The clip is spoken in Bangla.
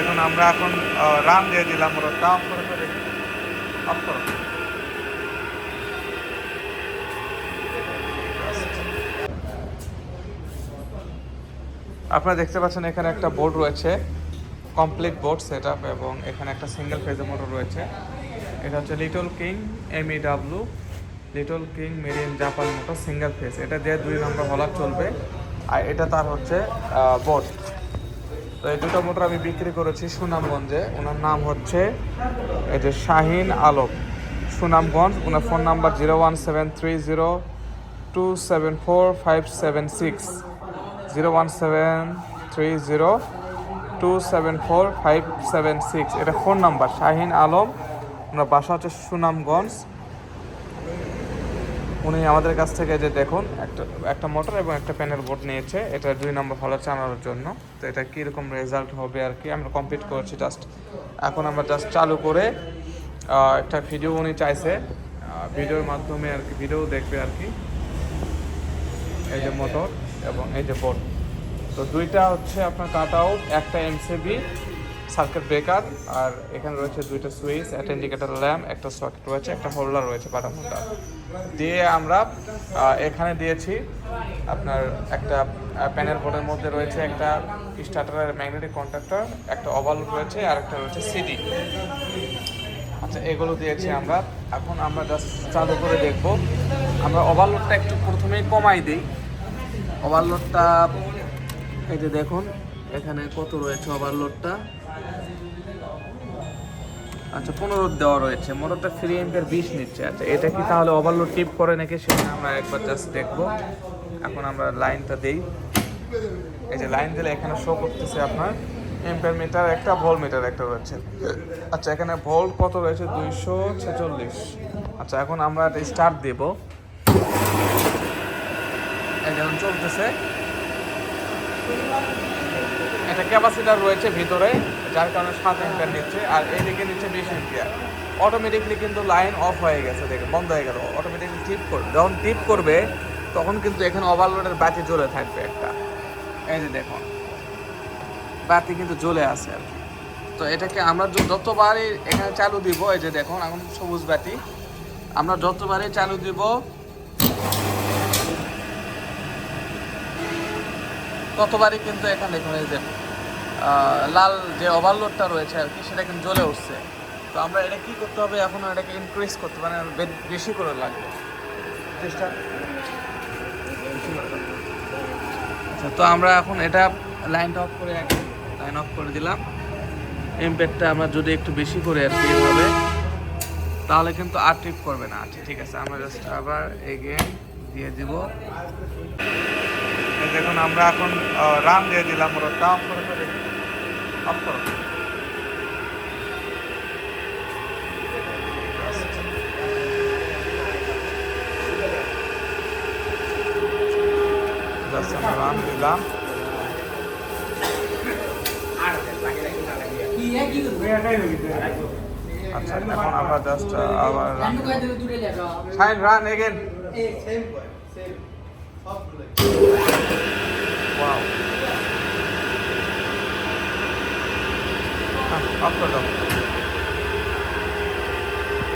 দেখুন আমরা এখন রান দিয়ে দিলাম মোটরটা অফ করে করে অফ করো। আপনারা দেখতে পাচ্ছেন এখানে একটা বোর্ড রয়েছে কমপ্লিট বোর্ড সেট এবং এখানে একটা সিঙ্গেল ফেজের মোটর রয়েছে। এটা হচ্ছে little king M E W little king made in Japan motor single phase এটা দিয়ে দুই নম্বর হলার চলবে। আর এটা তার হচ্ছে বোর্ড তো এই দুটো মোটর আমি বিক্রি করেছি সুনামগঞ্জে। ওনার নাম হচ্ছে এই যে শাহিন আলম। সুনামগঞ্জ, ওনার phone number zero one seven three zero two seven four five seven six. Zero one seven three zero two seven four five seven six. এটা ফোন নাম্বার, শাহিন আলম। ওনার বাসা হচ্ছে সুনামগঞ্জ। উনি আমাদের কাছ থেকে যে দেখুন, একটা একটা মোটর এবং একটা প্যানেল বোর্ড নিয়েছে। এটা দুই নম্বর ফলো চালানোর জন্য। তো এটা কীরকম রেজাল্ট হবে আর কি আমরা কমপ্লিট করেছি জাস্ট এখন আমরা জাস্ট চালু করে একটা ভিডিও উনি চাইছে। ভিডিওর মাধ্যমে আর কি ভিডিও দেখবে আর কি। এই যে মোটর এবং এই যে বোর্ড তো দুইটা হচ্ছে আপনার কাট আউট একটা এমসিবি সার্কিট ব্রেকার, আর এখানে রয়েছে দুইটা সুইচ, একটা ইন্ডিকেটর ল্যাম্প একটা সকেট রয়েছে, একটা হোল্ডার রয়েছে বাটাম হোল্ডার দিয়ে আমরা এখানে দিয়েছি আপনার একটা প্যানেল বোর্ডের মধ্যে রয়েছে একটা স্টার্টারের ম্যাগনেটিক কন্ট্রাক্টর একটা ওভারলোড রয়েছে, আর একটা রয়েছে সিডি আচ্ছা এগুলো দিয়েছি আমরা। এখন আমরা জাস্ট চালু করে দেখব। আমরা ওভারলোডটা একটু প্রথমেই কমাই দিই। ওভারলোডটা এই যে দেখুন, এখানে কত রয়েছে ওভারলোডটা আচ্ছা পনেরো দেওয়া রয়েছে। মোটরটা ফ্রি এম্পের বিশ নিচ্ছে। আচ্ছা এটা কি তাহলে ওভারলোড টিপ করে নাকি সেটা আমরা একবার জাস্ট দেখব। এখন আমরা লাইনটা দেই। এই যে লাইন দিলে এখানে শো করতেছে আপনার এম্পের মিটার একটা ভোল্ট মিটার একটা রয়েছে। আচ্ছা এখানে ভোল্ট কত রয়েছে? দুইশো ছেচল্লিশ। আচ্ছা এখন আমরা স্টার্ট দেব। যেমন চলতেছে। একটা ক্যাপাসিটার রয়েছে ভিতরে। যার কারণে সাত এম্পিয়ার নিচ্ছে আর এইদিকে নিচ্ছে বিশ এম্পিয়ার অটোমেটিকলি কিন্তু লাইন অফ হয়ে গেছে দেখে বন্ধ হয়ে গেল। অটোমেটিকলি টিপ করবে। যখন টিপ করবে, তখন কিন্তু এখানে ওভারলোডের বাতি জ্বলে থাকবে একটা। এই যে দেখুন, বাতি কিন্তু জ্বলে আছে আর। তো এটাকে আমরা যতবারই এখানে চালু দিব, এই যে দেখুন, এখন সবুজ বাতি। আমরা যতবারই চালু দিব, ততবারই কিন্তু এখানে দেখুন, এই যে লাল যে ওভারলোডটা রয়েছে আর কি, সেটা কিন্তু জ্বলে উঠছে। তো আমরা এটা কী করতে হবে? এখন এটাকে ইনক্রিজ করতে মানে বেশি করে লাগবে। আচ্ছা তো আমরা এখন এটা লাইনটা অফ করে লাইন অফ করে দিলাম। ইম্প্যাক্টটা আমরা যদি একটু বেশি করে আর কি এভাবে, তাহলে কিন্তু আর ট্রিপ করবে না। আচ্ছা ঠিক আছে, আমরা জাস্ট আবার এগেন দিয়ে দিব। দেখুন, আমরা এখন রান দিয়ে দিলাম অফ করে করে অফ করো রান দিলাম আচ্ছা এখন আমরা ওয়াও অফ করে দাও